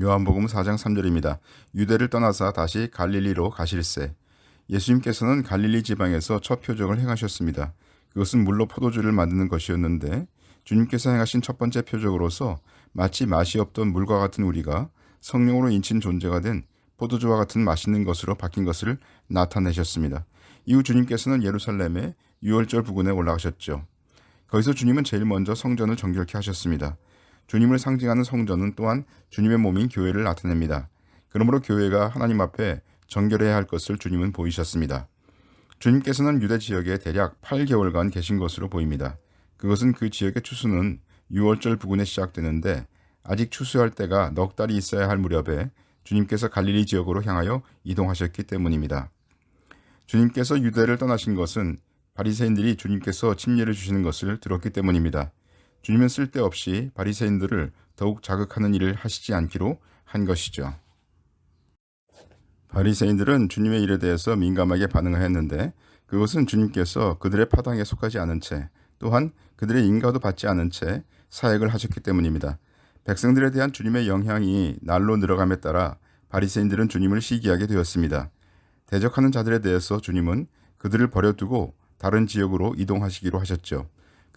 요한복음 4장 3절입니다. 유대를 떠나서 다시 갈릴리로 가실세. 예수님께서는 갈릴리 지방에서 첫 표적을 행하셨습니다. 그것은 물로 포도주를 만드는 것이었는데 주님께서 행하신 첫 번째 표적으로서 마치 맛이 없던 물과 같은 우리가 성령으로 인친 존재가 된 포도주와 같은 맛있는 것으로 바뀐 것을 나타내셨습니다. 이후 주님께서는 예루살렘의 유월절 부근에 올라가셨죠. 거기서 주님은 제일 먼저 성전을 정결케 하셨습니다. 주님을 상징하는 성전은 또한 주님의 몸인 교회를 나타냅니다. 그러므로 교회가 하나님 앞에 정결해야 할 것을 주님은 보이셨습니다. 주님께서는 유대 지역에 대략 8개월간 계신 것으로 보입니다. 그것은 그 지역의 추수는 6월절 부근에 시작되는데 아직 추수할 때가 넉 달이 있어야 할 무렵에 주님께서 갈릴리 지역으로 향하여 이동하셨기 때문입니다. 주님께서 유대를 떠나신 것은 바리새인들이 주님께서 침례를 주시는 것을 들었기 때문입니다. 주님은 쓸데없이 바리새인들을 더욱 자극하는 일을 하시지 않기로 한 것이죠. 바리새인들은 주님의 일에 대해서 민감하게 반응하였는데 그것은 주님께서 그들의 파당에 속하지 않은 채 또한 그들의 인가도 받지 않은 채 사역을 하셨기 때문입니다. 백성들에 대한 주님의 영향이 날로 늘어감에 따라 바리새인들은 주님을 시기하게 되었습니다. 대적하는 자들에 대해서 주님은 그들을 버려두고 다른 지역으로 이동하시기로 하셨죠.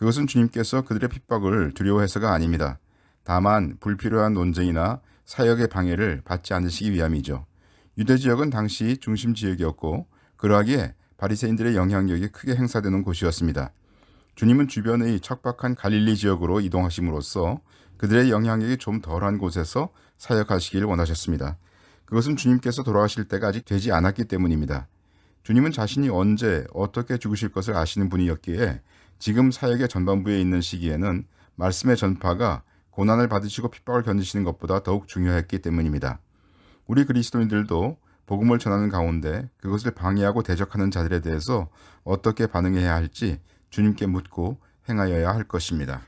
그것은 주님께서 그들의 핍박을 두려워해서가 아닙니다. 다만 불필요한 논쟁이나 사역의 방해를 받지 않으시기 위함이죠. 유대 지역은 당시 중심 지역이었고 그러하기에 바리새인들의 영향력이 크게 행사되는 곳이었습니다. 주님은 주변의 척박한 갈릴리 지역으로 이동하심으로써 그들의 영향력이 좀 덜한 곳에서 사역하시길 원하셨습니다. 그것은 주님께서 돌아가실 때가 아직 되지 않았기 때문입니다. 주님은 자신이 언제 어떻게 죽으실 것을 아시는 분이었기에 지금 사역의 전반부에 있는 시기에는 말씀의 전파가 고난을 받으시고 핍박을 견디시는 것보다 더욱 중요했기 때문입니다. 우리 그리스도인들도 복음을 전하는 가운데 그것을 방해하고 대적하는 자들에 대해서 어떻게 반응해야 할지 주님께 묻고 행하여야 할 것입니다.